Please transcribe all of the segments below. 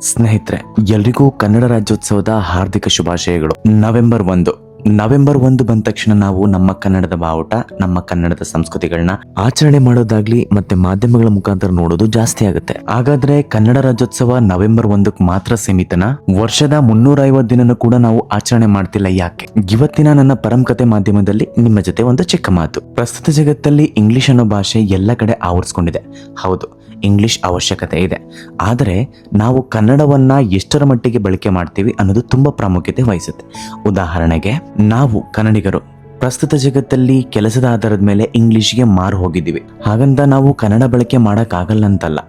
ಸ್ನೇಹಿತರೆ, ಎಲ್ರಿಗೂ ಕನ್ನಡ ರಾಜ್ಯೋತ್ಸವದ ಹಾರ್ದಿಕ ಶುಭಾಶಯಗಳು. ನವೆಂಬರ್ ಒಂದು. ನವೆಂಬರ್ ಒಂದು ಬಂದ ತಕ್ಷಣ ನಾವು ನಮ್ಮ ಕನ್ನಡದ ಬಾವುಟ, ನಮ್ಮ ಕನ್ನಡದ ಸಂಸ್ಕೃತಿಗಳನ್ನ ಆಚರಣೆ ಮಾಡೋದಾಗ್ಲಿ ಮತ್ತೆ ಮಾಧ್ಯಮಗಳ ಮುಖಾಂತರ ನೋಡೋದು ಜಾಸ್ತಿ ಆಗುತ್ತೆ. ಹಾಗಾದ್ರೆ ಕನ್ನಡ ರಾಜ್ಯೋತ್ಸವ ನವೆಂಬರ್ ಒಂದಕ್ಕೆ ಮಾತ್ರ ಸೀಮಿತನ? ವರ್ಷದ ಮುನ್ನೂರ ಐವತ್ತು ಕೂಡ ನಾವು ಆಚರಣೆ ಮಾಡ್ತಿಲ್ಲ ಯಾಕೆ? ಇವತ್ತಿನ ನನ್ನ ಪರಂಕತೆ ಮಾಧ್ಯಮದಲ್ಲಿ ನಿಮ್ಮ ಜೊತೆ ಒಂದು ಚಿಕ್ಕ ಮಾತು. ಪ್ರಸ್ತುತ ಜಗತ್ತಲ್ಲಿ ಇಂಗ್ಲಿಷ್ ಅನ್ನೋ ಭಾಷೆ ಎಲ್ಲ ಕಡೆ ಆವರಿಸ್ಕೊಂಡಿದೆ. ಹೌದು ಇಂಗ್ಲಿಷ್ ಅವಶ್ಯಕತೆ ಇದೆ. ಆದರೆ ನಾವು ಕನ್ನಡವನ್ನ ಎಷ್ಟರ ಮಟ್ಟಿಗೆ ಬಳಕೆ ಮಾಡ್ತೀವಿ ಅನ್ನೋದು ತುಂಬಾ ಪ್ರಾಮುಖ್ಯತೆ ವಹಿಸುತ್ತೆ. ಉದಾಹರಣೆಗೆ ನಾವು ಕನ್ನಡಿಗರು ಪ್ರಸ್ತುತ ಜಗತ್ತಲ್ಲಿ ಕೆಲಸದ ಆಧಾರದ ಮೇಲೆ ಇಂಗ್ಲಿಷ್ಗೆ ಮಾರು ಹೋಗಿದ್ದೀವಿ. ಹಾಗಂತ ನಾವು ಕನ್ನಡ ಬಳಕೆ ಮಾಡೋಕ್ಕಾಗಲ್ಲ ಅಂತಲ್ಲ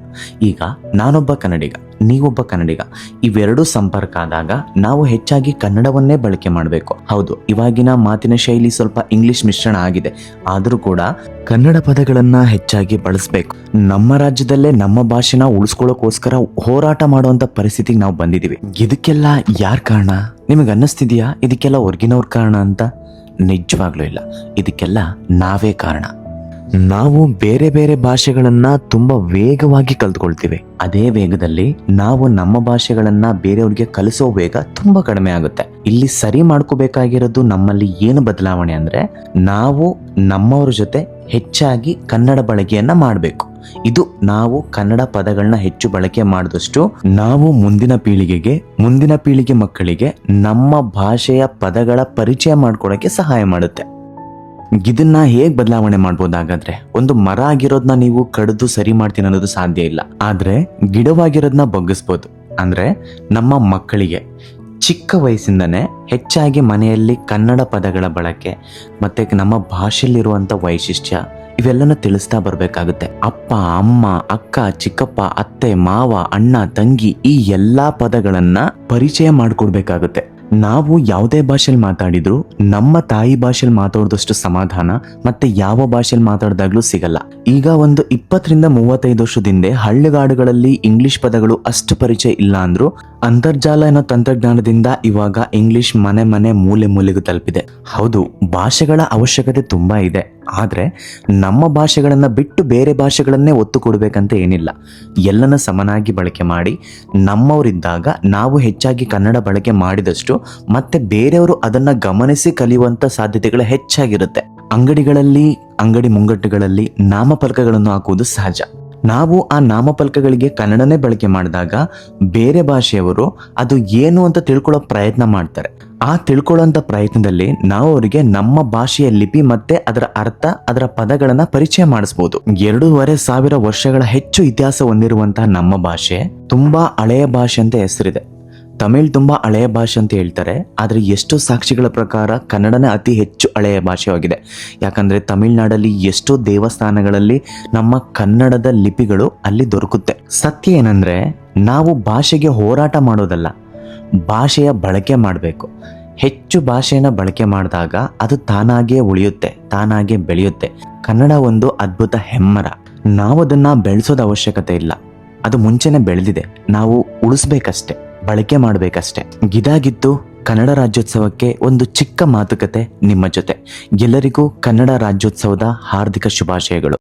ಈಗ ನಾನೊಬ್ಬ ಕನ್ನಡಿಗ, ನೀವೊಬ್ಬ ಕನ್ನಡಿಗ, ಇವೆರಡೂ ಸಂಪರ್ಕ ಆದಾಗ ನಾವು ಹೆಚ್ಚಾಗಿ ಕನ್ನಡವನ್ನೇ ಬಳಕೆ ಮಾಡಬೇಕು. ಹೌದು, ಇವಾಗಿನ ಮಾತಿನ ಶೈಲಿ ಸ್ವಲ್ಪ ಇಂಗ್ಲಿಷ್ ಮಿಶ್ರಣ ಆಗಿದೆ. ಆದರೂ ಕೂಡ ಕನ್ನಡ ಪದಗಳನ್ನ ಹೆಚ್ಚಾಗಿ ಬಳಸಬೇಕು. ನಮ್ಮ ರಾಜ್ಯದಲ್ಲೇ ನಮ್ಮ ಭಾಷೆನ ಉಳಿಸ್ಕೊಳ್ಳೋಕೋಸ್ಕರ ಹೋರಾಟ ಮಾಡುವಂತ ಪರಿಸ್ಥಿತಿಗೆ ನಾವು ಬಂದಿದ್ದೀವಿ. ಇದಕ್ಕೆಲ್ಲ ಯಾರ್ ಕಾರಣ? ನಿಮಗೆ ಅನ್ನಿಸ್ತಿದೆಯಾ? ಇದಕ್ಕೆಲ್ಲ ಹೊರ್ಗಿನವ್ರ ಕಾರಣ ಅಂತ? ನಿಜವಾಗ್ಲೂ ಇಲ್ಲ. ಇದಕ್ಕೆಲ್ಲ ನಾವೇ ಕಾರಣ. ನಾವು ಬೇರೆ ಬೇರೆ ಭಾಷೆಗಳನ್ನ ತುಂಬಾ ವೇಗವಾಗಿ ಕಲ್ತ್ಕೊಳ್ತೀವಿ. ಅದೇ ವೇಗದಲ್ಲಿ ನಾವು ನಮ್ಮ ಭಾಷೆಗಳನ್ನ ಬೇರೆಯವ್ರಿಗೆ ಕಲಿಸೋ ವೇಗ ತುಂಬಾ ಕಡಿಮೆ ಆಗುತ್ತೆ. ಇಲ್ಲಿ ಸರಿ ಮಾಡ್ಕೋಬೇಕಾಗಿರೋದು ನಮ್ಮಲ್ಲಿ ಏನು ಬದಲಾವಣೆ ಅಂದರೆ ನಾವು ನಮ್ಮವ್ರ ಜೊತೆ ಹೆಚ್ಚಾಗಿ ಕನ್ನಡ ಬಳಕೆಯನ್ನ ಮಾಡಬೇಕು. ಇದು ನಾವು ಕನ್ನಡ ಪದಗಳನ್ನ ಹೆಚ್ಚು ಬಳಕೆ ಮಾಡಿದಷ್ಟು ನಾವು ಮುಂದಿನ ಪೀಳಿಗೆಗೆ, ಮುಂದಿನ ಪೀಳಿಗೆ ಮಕ್ಕಳಿಗೆ, ನಮ್ಮ ಭಾಷೆಯ ಪದಗಳ ಪರಿಚಯ ಮಾಡ್ಕೊಳಕ್ಕೆ ಸಹಾಯ ಮಾಡುತ್ತೆ. ಇದನ್ನ ಹೇಗ್ ಬದಲಾವಣೆ ಮಾಡ್ಬೋದಾಗಾದ್ರೆ, ಒಂದು ಮರ ಆಗಿರೋದನ್ನ ನೀವು ಕಡಿದು ಸರಿ ಮಾಡ್ತೀನಿ ಅನ್ನೋದು ಸಾಧ್ಯ ಇಲ್ಲ. ಆದ್ರೆ ಗಿಡವಾಗಿರೋದನ್ನ ಬಗ್ಗಿಸ್ಬೋದು. ಅಂದ್ರೆ ನಮ್ಮ ಮಕ್ಕಳಿಗೆ ಚಿಕ್ಕ ವಯಸ್ಸಿಂದನೇ ಹೆಚ್ಚಾಗಿ ಮನೆಯಲ್ಲಿ ಕನ್ನಡ ಪದಗಳ ಬಳಕೆ, ಮತ್ತೆ ನಮ್ಮ ಭಾಷೆಯಲ್ಲಿರುವಂತ ವೈಶಿಷ್ಟ್ಯ, ಇವೆಲ್ಲನ ತಿಳಿಸ್ತಾ ಬರಬೇಕಾಗುತ್ತೆ. ಅಪ್ಪ, ಅಮ್ಮ, ಅಕ್ಕ, ಚಿಕ್ಕಪ್ಪ, ಅತ್ತೆ, ಮಾವ, ಅಣ್ಣ, ತಂಗಿ ಈ ಎಲ್ಲಾ ಪದಗಳನ್ನ ಪರಿಚಯ ಮಾಡ್ಕೊಡ್ಬೇಕಾಗುತ್ತೆ. ನಾವು ಯಾವುದೇ ಭಾಷೆಯಲ್ಲಿ ಮಾತಾಡಿದ್ರು ನಮ್ಮ ತಾಯಿ ಭಾಷೆಯಲ್ಲಿ ಮಾತಾಡಿದಷ್ಟು ಸಮಾಧಾನ ಮತ್ತೆ ಯಾವ ಭಾಷೆಯಲ್ಲಿ ಮಾತಾಡಿದಾಗ್ಲೂ ಸಿಗಲ್ಲ. ಈಗ ಒಂದು ಇಪ್ಪತ್ತರಿಂದ ಮೂವತ್ತೈದು ವರ್ಷದಿಂದ ಹಳ್ಳಿಗಾಡುಗಳಲ್ಲಿ ಇಂಗ್ಲಿಷ್ ಪದಗಳು ಅಷ್ಟು ಪರಿಚಯ ಇಲ್ಲ ಅಂದ್ರು ಅಂತರ್ಜಾಲ ಅನ್ನೋ ತಂತ್ರಜ್ಞಾನದಿಂದ ಇವಾಗ ಇಂಗ್ಲಿಷ್ ಮನೆ ಮನೆ ಮೂಲೆ ಮೂಲೆಗೂ ತಲುಪಿದೆ. ಹೌದು, ಭಾಷೆಗಳ ಅವಶ್ಯಕತೆ ತುಂಬಾ ಇದೆ. ಆದ್ರೆ ನಮ್ಮ ಭಾಷೆಗಳನ್ನು ಬಿಟ್ಟು ಬೇರೆ ಭಾಷೆಗಳನ್ನೇ ಒತ್ತು ಕೊಡಬೇಕಂತ ಏನಿಲ್ಲ. ಎಲ್ಲನ ಸಮನಾಗಿ ಬಳಕೆ ಮಾಡಿ, ನಮ್ಮವರಿದ್ದಾಗ ನಾವು ಹೆಚ್ಚಾಗಿ ಕನ್ನಡ ಬಳಕೆ ಮಾಡಿದಷ್ಟು ಮತ್ತೆ ಬೇರೆಯವರು ಅದನ್ನು ಗಮನಿಸಿ ಕಲಿಯುವಂಥ ಸಾಧ್ಯತೆಗಳು ಹೆಚ್ಚಾಗಿರುತ್ತೆ. ಅಂಗಡಿಗಳಲ್ಲಿ, ಅಂಗಡಿ ಮುಂಗಟ್ಟುಗಳಲ್ಲಿ ನಾಮಫಲಕಗಳನ್ನು ಹಾಕುವುದು ಸಹಜ. ನಾವು ಆ ನಾಮಫಲಕಗಳಿಗೆ ಕನ್ನಡನೇ ಬಳಕೆ ಮಾಡಿದಾಗ ಬೇರೆ ಭಾಷೆಯವರು ಅದು ಏನು ಅಂತ ತಿಳ್ಕೊಳ್ಳೋ ಪ್ರಯತ್ನ ಮಾಡ್ತಾರೆ. ಆ ತಿಳ್ಕೊಳ್ಳೋಂಥ ಪ್ರಯತ್ನದಲ್ಲಿ ನಾವು ಅವರಿಗೆ ನಮ್ಮ ಭಾಷೆಯ ಲಿಪಿ ಮತ್ತೆ ಅದರ ಅರ್ಥ, ಅದರ ಪದಗಳನ್ನ ಪರಿಚಯ ಮಾಡಿಸ್ಬೋದು. ಎರಡೂವರೆ ಸಾವಿರ ವರ್ಷಗಳ ಹೆಚ್ಚು ಇತಿಹಾಸ ಹೊಂದಿರುವಂತಹ ನಮ್ಮ ಭಾಷೆ ತುಂಬಾ ಹಳೆಯ ಭಾಷೆ ಅಂತ ಹೆಸರಿದೆ. ತಮಿಳ್ ತುಂಬಾ ಹಳೆಯ ಭಾಷೆ ಅಂತ ಹೇಳ್ತಾರೆ, ಆದರೆ ಎಷ್ಟೋ ಸಾಕ್ಷಿಗಳ ಪ್ರಕಾರ ಕನ್ನಡನೇ ಅತಿ ಹೆಚ್ಚು ಹಳೆಯ ಭಾಷೆಯಾಗಿದೆ. ಯಾಕಂದರೆ ತಮಿಳ್ನಾಡಲ್ಲಿ ಎಷ್ಟೋ ದೇವಸ್ಥಾನಗಳಲ್ಲಿ ನಮ್ಮ ಕನ್ನಡದ ಲಿಪಿಗಳು ಅಲ್ಲಿ ದೊರಕುತ್ತೆ. ಸತ್ಯ ಏನಂದರೆ, ನಾವು ಭಾಷೆಗೆ ಹೋರಾಟ ಮಾಡೋದಲ್ಲ, ಭಾಷೆಯ ಬಳಕೆ ಮಾಡಬೇಕು. ಹೆಚ್ಚು ಭಾಷೆಯನ್ನು ಬಳಕೆ ಮಾಡಿದಾಗ ಅದು ತಾನಾಗೇ ಉಳಿಯುತ್ತೆ, ತಾನಾಗೇ ಬೆಳೆಯುತ್ತೆ. ಕನ್ನಡ ಒಂದು ಅದ್ಭುತ ಹೆಮ್ಮರ. ನಾವು ಅದನ್ನು ಬೆಳೆಸೋದು ಅವಶ್ಯಕತೆ ಇಲ್ಲ. ಅದು ಮುಂಚೆನೇ ಬೆಳೆದಿದೆ. ನಾವು ಉಳಿಸ್ಬೇಕಷ್ಟೆ. ಬಳಕೆ ಮಾಡಬೇಕಷ್ಟೆ. ಗಿದಾಗಿದ್ದು ಕನ್ನಡ ರಾಜ್ಯೋತ್ಸವಕ್ಕೆ ಒಂದು ಚಿಕ್ಕ ಮಾತುಕತೆ ನಿಮ್ಮ ಜೊತೆ. ಎಲ್ಲರಿಗೂ ಕನ್ನಡ ರಾಜ್ಯೋತ್ಸವದ ಹಾರ್ದಿಕ ಶುಭಾಶಯಗಳು.